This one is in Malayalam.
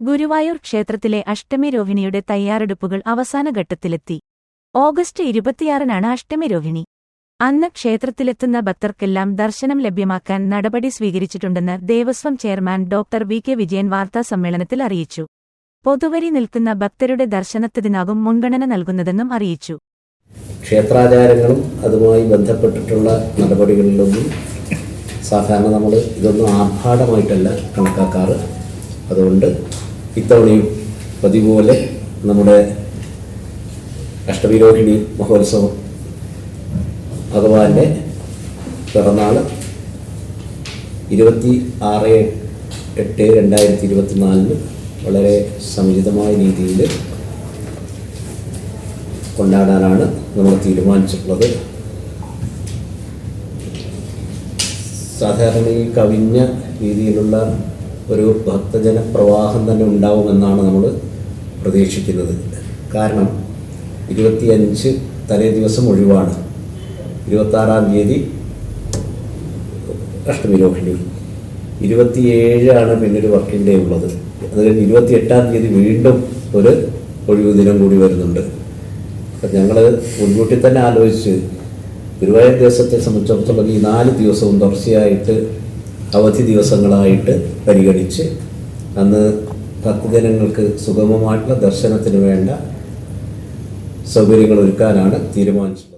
ഗുരുവായൂർ ക്ഷേത്രത്തിലെ അഷ്ടമി രോഹിണിയുടെ തയ്യാറെടുപ്പുകൾ അവസാന ഘട്ടത്തിലെത്തി. ഓഗസ്റ്റ് ഇരുപത്തിയാറിനാണ് അഷ്ടമി രോഹിണി. അന്ന് ക്ഷേത്രത്തിലെത്തുന്ന ഭക്തർക്കെല്ലാം ദർശനം ലഭ്യമാക്കാൻ നടപടി സ്വീകരിച്ചിട്ടുണ്ടെന്ന് Devaswom chairman doctor V. K. Vijayan വാർത്താസമ്മേളനത്തിൽ അറിയിച്ചു. പൊതുവരി നിൽക്കുന്ന ഭക്തരുടെ ദർശനത്തിനാകും മുൻഗണന നൽകുന്നതെന്നും അറിയിച്ചു. ക്ഷേത്രാചാരങ്ങളും അതുമായി ബന്ധപ്പെട്ടിട്ടുള്ള നടപടികളിലൊന്നും സാധാരണ നമ്മൾ ഇതൊന്നും ആർഭാടമായിട്ടല്ല കണക്കാക്കാറ്. അതുകൊണ്ട് ഇത്തവണയും പതിപോലെ നമ്മുടെ അഷ്ടവിരോഹിണി മഹോത്സവം ഭഗവാന്റെ പിറന്നാൾ ഇരുപത്തി ആറ് എട്ട് രണ്ടായിരത്തി ഇരുപത്തിനാലിന് വളരെ സമുചിതമായ രീതിയിൽ കൊണ്ടാടാനാണ് നമ്മൾ തീരുമാനിച്ചിട്ടുള്ളത്. സാധാരണ ഈ കവിഞ്ഞ രീതിയിലുള്ള ഒരു ഭക്തജന പ്രവാഹം തന്നെ ഉണ്ടാവുമെന്നാണ് നമ്മൾ പ്രതീക്ഷിക്കുന്നത്. കാരണം ഇരുപത്തിയഞ്ച് തലേ ദിവസം ഒഴിവാണ്. ഇരുപത്താറാം തീയതി അഷ്ടമി രോഹിണി. ഇരുപത്തിയേഴാണ് പിന്നൊരു വർക്കിംഗ് ഡേ ഉള്ളത്. അത് കഴിഞ്ഞ് ഇരുപത്തിയെട്ടാം തീയതി വീണ്ടും ഒരു ഒഴിവു ദിനം കൂടി വരുന്നുണ്ട്. അപ്പം ഞങ്ങൾ മുൻകൂട്ടി തന്നെ ആലോചിച്ച് ഗുരുവായൂർ ദേശത്തെ സംബന്ധിച്ചിടത്തോളം ഈ നാല് ദിവസവും തുടർച്ചയായിട്ട് അവധി ദിവസങ്ങളായിട്ട് പരിഗണിച്ച് അന്ന് ഭക്തജനങ്ങൾക്ക് സുഗമമായിട്ടുള്ള ദർശനത്തിന് വേണ്ട സൗകര്യങ്ങൾ ഒരുക്കാനാണ് തീരുമാനിച്ചത്.